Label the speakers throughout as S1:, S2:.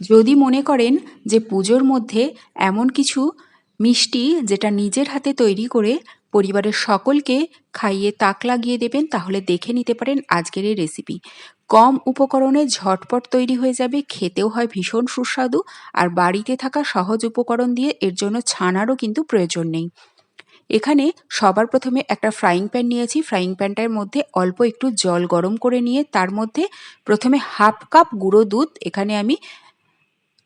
S1: যদি মনে করেন যে পুজোর মধ্যে এমন কিছু মিষ্টি যেটা নিজের হাতে তৈরি করে পরিবারের সকলকে খাইয়ে তাক লাগিয়ে দেবেন, তাহলে দেখে নিতে পারেন আজকের এই রেসিপি কম উপকরণে ঝটপট তৈরি হয়ে যাবে, খেতেও হয় ভীষণ সুস্বাদু আর বাড়িতে থাকা সহজ উপকরণ দিয়ে এর জন্য ছানারও কিন্তু প্রয়োজন নেই। এখানে সবার প্রথমে একটা ফ্রাইং প্যান নিয়েছি ফ্রাইং প্যানটার মধ্যে অল্প একটু জল গরম করে নিয়ে তার মধ্যে প্রথমে হাফ কাপ গুঁড়ো দুধ, এখানে আমি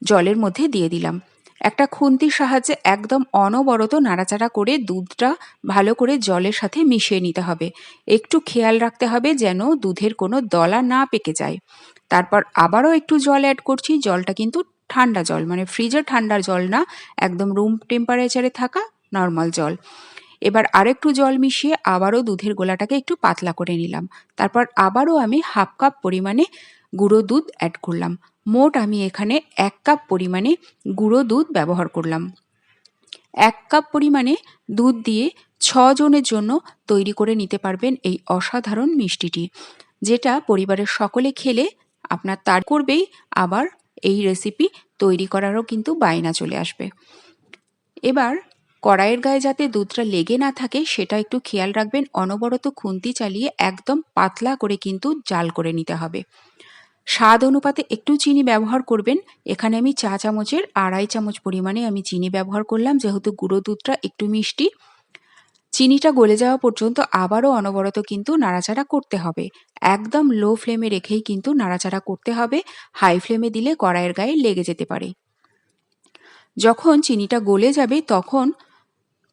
S1: জলের মধ্যে দিয়ে দিলাম। একটা খুন্তির সাহায্যে একদম অনবরত নাড়াচাড়া করে দুধটা ভালো করে জলের সাথে মিশিয়ে নিতে হবে। একটু খেয়াল রাখতে হবে যেন দুধের কোনো দলা না পেকে যায়। তারপর আবারও একটু জল অ্যাড করছি। জলটা কিন্তু ঠান্ডা জল মানে ফ্রিজের ঠান্ডা জল না, একদম রুম টেম্পারেচারে থাকা নর্মাল জল। এবার আরেকটু জল মিশিয়ে আবারও দুধের গোলাটাকে একটু পাতলা করে নিলাম। তারপর আবারও আমি হাফ কাপ পরিমাণে গুঁড়ো দুধ অ্যাড করলাম। মোট আমি এখানে এক কাপ পরিমাণে গুঁড়ো দুধ ব্যবহার করলাম। এক কাপ পরিমাণে দুধ দিয়ে জনের জন্য তৈরি করে নিতে পারবেন এই অসাধারণ মিষ্টিটি, যেটা পরিবারের সকলে খেলে আপনার তার করবেই, আবার এই রেসিপি তৈরি করারও কিন্তু বায়না চলে আসবে। এবার কড়াইয়ের গায়ে যাতে দুধটা লেগে না থাকে, সেটা একটু খেয়াল রাখবেন, অনবরত খুন্তি চালিয়ে একদম পাতলা করে কিন্তু জাল করে নিতে হবে। স্বাদ অনুপাতে একটু চিনি ব্যবহার করবেন। এখানে আমি চা চামচের আড়াই চামচ পরিমাণে আমি চিনি ব্যবহার করলাম, যেহেতু গুঁড়ো দুধটা একটু মিষ্টি। চিনিটা গলে যাওয়া পর্যন্ত আবারও অনবরত কিন্তু নাড়াচাড়া করতে হবে। একদম লো ফ্লেমে রেখেই কিন্তু নাড়াচাড়া করতে হবে। হাই ফ্লেমে দিলে কড়াইয়ের গায়ে লেগে যেতে পারে। যখন চিনিটা গলে যাবে তখন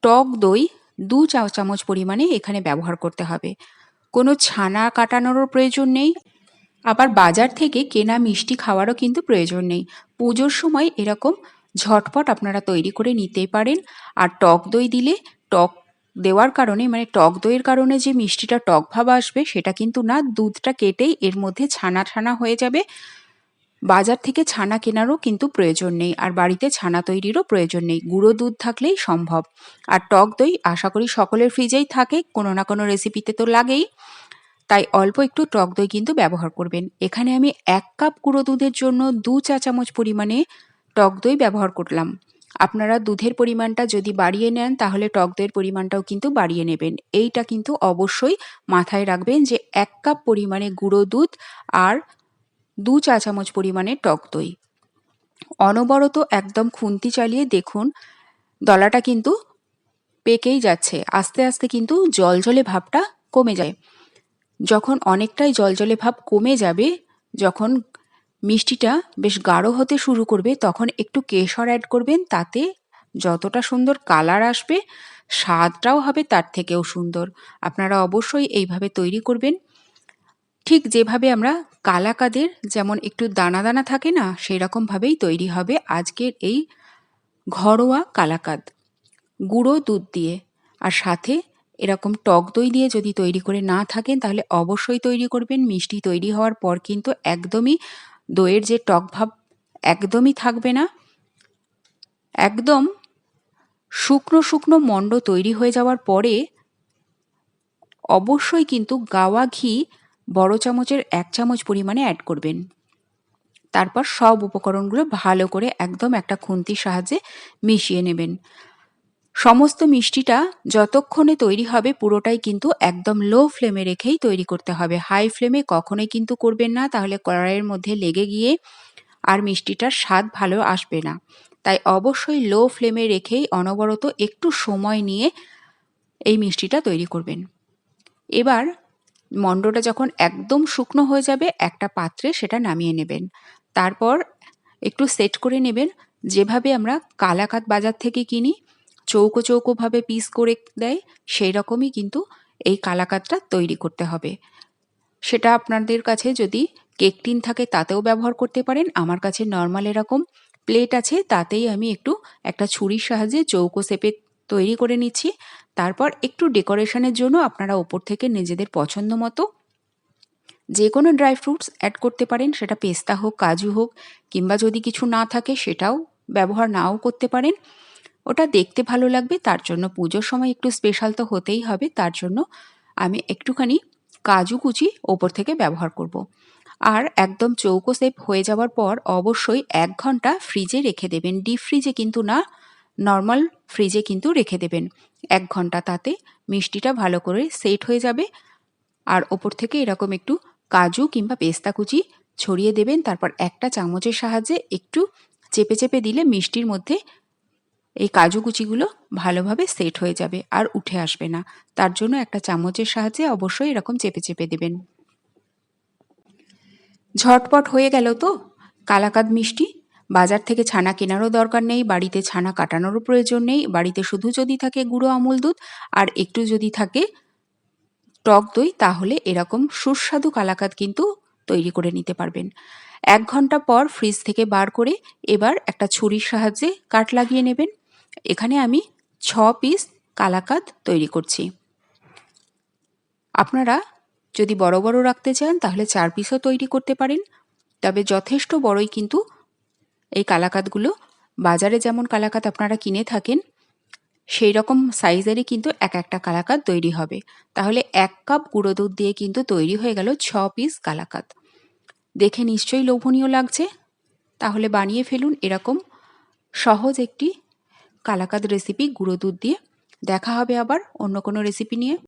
S1: টক দই দু চা চামচ পরিমাণে এখানে ব্যবহার করতে হবে। কোনো ছানা কাটানোরও প্রয়োজন নেই। আবার বাজার থেকে কেনা মিষ্টি খাওয়ারও কিন্তু প্রয়োজন নেই। পুজোর সময় এরকম ঝটপট আপনারা তৈরি করে নিতেই পারেন। আর টক দই দিলে টক দেওয়ার কারণে মানে টক দইয়ের কারণে যে মিষ্টিটা টক ভাব আসবে, সেটা কিন্তু না, দুধটা কেটেই এর মধ্যে ছানা ছানা হয়ে যাবে। বাজার থেকে ছানা কেনারও কিন্তু প্রয়োজন নেই, আর বাড়িতে ছানা তৈরিরও প্রয়োজন নেই। গুঁড়ো দুধ থাকলেই সম্ভব। আর টক দই আশা করি সকলের ফ্রিজেই থাকে, কোনো না কোনো রেসিপিতে তো লাগেই। তাই অল্প একটু টক দই কিন্তু ব্যবহার করবেন। এখানে আমি এক কাপ গুঁড়ো দুধের জন্য দু চা চামচ পরিমাণে টক দই ব্যবহার করলাম। আপনারা দুধের পরিমাণটা যদি বাড়িয়ে নেন, তাহলে টক দইয়ের পরিমাণটাও কিন্তু বাড়িয়ে নেবেন। এইটা কিন্তু অবশ্যই মাথায় রাখবেন যে এক কাপ পরিমাণে গুঁড়ো দুধ আর দু চা চামচ পরিমাণে টক দই। অনবরত একদম খুন্তি চালিয়ে দেখুন, দলাটা কিন্তু পেকেই যাচ্ছে। আস্তে আস্তে কিন্তু জল জলে ভাবটা কমে যায়। যখন অনেকটাই জলজলে ভাব কমে যাবে, যখন মিষ্টিটা বেশ গাঢ় হতে শুরু করবে, তখন একটু কেশর অ্যাড করবেন, তাতে যতটা সুন্দর কালার আসবে, স্বাদটাও হবে তার থেকেও সুন্দর। আপনারা অবশ্যই এইভাবে তৈরি করবেন। ঠিক যেভাবে আমরা কালাকাদের যেমন একটু দানা দানা থাকে না সেই রকমভাবেই তৈরি হবে আজকের এই ঘরোয়া কালাকাদ। গুঁড়ো দুধ দিয়ে। আর সাথে এরকম টক দই দিয়ে যদি তৈরি করে না থাকেন, তাহলে অবশ্যই তৈরি করবেন। মিষ্টি তৈরি হওয়ার পর কিন্তু একদমই দইয়ের যে টক ভাব একদমই থাকবে না। একদম শুকনো শুকনো মণ্ড তৈরি হয়ে যাওয়ার পরে অবশ্যই কিন্তু গাওয়া ঘি বড় চামচের এক চামচ পরিমাণে অ্যাড করবেন। তারপর সব উপকরণগুলো ভালো করে একদম একটা খুন্তির সাহায্যে মিশিয়ে নেবেন। সমস্ত মিষ্টিটা যতক্ষণে তৈরি হবে পুরোটাই কিন্তু একদম লো ফ্লেমে রেখেই তৈরি করতে হবে। হাই ফ্লেমে কখনোই কিন্তু করবেন না, তাহলে কড়াইয়ের মধ্যে লেগে গিয়ে আর মিষ্টিটার স্বাদ ভালো আসবে না। তাই অবশ্যই লো ফ্লেমে রেখেই অনবরত একটু সময় নিয়ে এই মিষ্টিটা তৈরি করবেন। এবার মণ্ডটা যখন একদম শুকনো হয়ে যাবে, একটা পাত্রে সেটা নামিয়ে নেবেন। তারপর একটু সেট করে নেবেন। যেভাবে আমরা কালাকাত বাজার থেকে কিনি চৌকো চৌকোভাবে পিস করে দেয়, সেই রকমই কিন্তু এই কালাকাতটা তৈরি করতে হবে। সেটা আপনাদের কাছে যদি কেক টিন থাকে তাতেও ব্যবহার করতে পারেন। আমার কাছে নর্মাল এরকম প্লেট আছে, তাতেই আমি একটু একটা ছুরির সাহায্যে চৌকো শেপে তৈরি করে নিচ্ছি। তারপর একটু ডেকোরেশনের জন্য আপনারা ওপর থেকে নিজেদের পছন্দ মতো যে কোনো ড্রাই ফ্রুটস অ্যাড করতে পারেন। সেটা পেস্তা হোক, কাজু হোক, কিংবা যদি কিছু না থাকে সেটাও ব্যবহার নাও করতে পারেন। ওটা দেখতে ভালো লাগবে, তার জন্য পুজোর সময় একটু স্পেশাল তো হতেই হবে, তার জন্য আমি একটুখানি কাজু কুচি ওপর থেকে ব্যবহার করব। আর একদম চৌকো সেপ হয়ে যাওয়ার পর অবশ্যই এক ঘণ্টা ফ্রিজে রেখে দেবেন ডিপ ফ্রিজে কিন্তু না নর্মাল ফ্রিজে কিন্তু রেখে দেবেন এক ঘণ্টা তাতে মিষ্টিটা ভালো করে সেট হয়ে যাবে আর ওপর থেকে এরকম একটু কাজু কিংবা পেস্তা কুচি ছড়িয়ে দেবেন, তারপর একটা চামচের সাহায্যে একটু চেপে চেপে দিলে মিষ্টির মধ্যে এই কাজু কুচিগুলো ভালোভাবে সেট হয়ে যাবে আর উঠে আসবে না। তার জন্য একটা চামচের সাহায্যে অবশ্যই এরকম চেপে চেপে দেবেন। ঝটপট হয়ে গেল তো? কালাকাদ মিষ্টি? বাজার থেকে ছানা কেনারও দরকার নেই, বাড়িতে ছানা কাটানোরও প্রয়োজন নেই, বাড়িতে শুধু যদি থাকে গুঁড়ো আমুল দুধ আর একটু যদি থাকে টক দই, তাহলে এরকম সুস্বাদু কালাকাদ কিন্তু তৈরি করে নিতে পারবেন। এক ঘণ্টা পর ফ্রিজ থেকে বার করে এবার একটা ছুরির সাহায্যে কাট লাগিয়ে নেবেন। এখানে আমি ছ পিস কালাকাদ তৈরি করছি। আপনারা যদি বড় বড় রাখতে চান, তাহলে চার পিসও তৈরি করতে পারেন। তবে যথেষ্ট বড়ই কিন্তু এই কালাকাতগুলো। বাজারে যেমন কালাকাত আপনারা কিনে থাকেন সেই রকম সাইজেরই কিন্তু এক একটা কালাকাত তৈরি হবে। তাহলে এক কাপ গুঁড়ো দুধ দিয়ে কিন্তু তৈরি হয়ে গেল ছ পিস কালাকাত। দেখে নিশ্চয়ই লোভনীয় লাগছে। তাহলে বানিয়ে ফেলুন। এরকম সহজ একটি কালাকাদ রেসিপি গুঁড়ো দুধ দিয়ে। দেখা হবে আবার অন্য কোনো রেসিপি নিয়ে।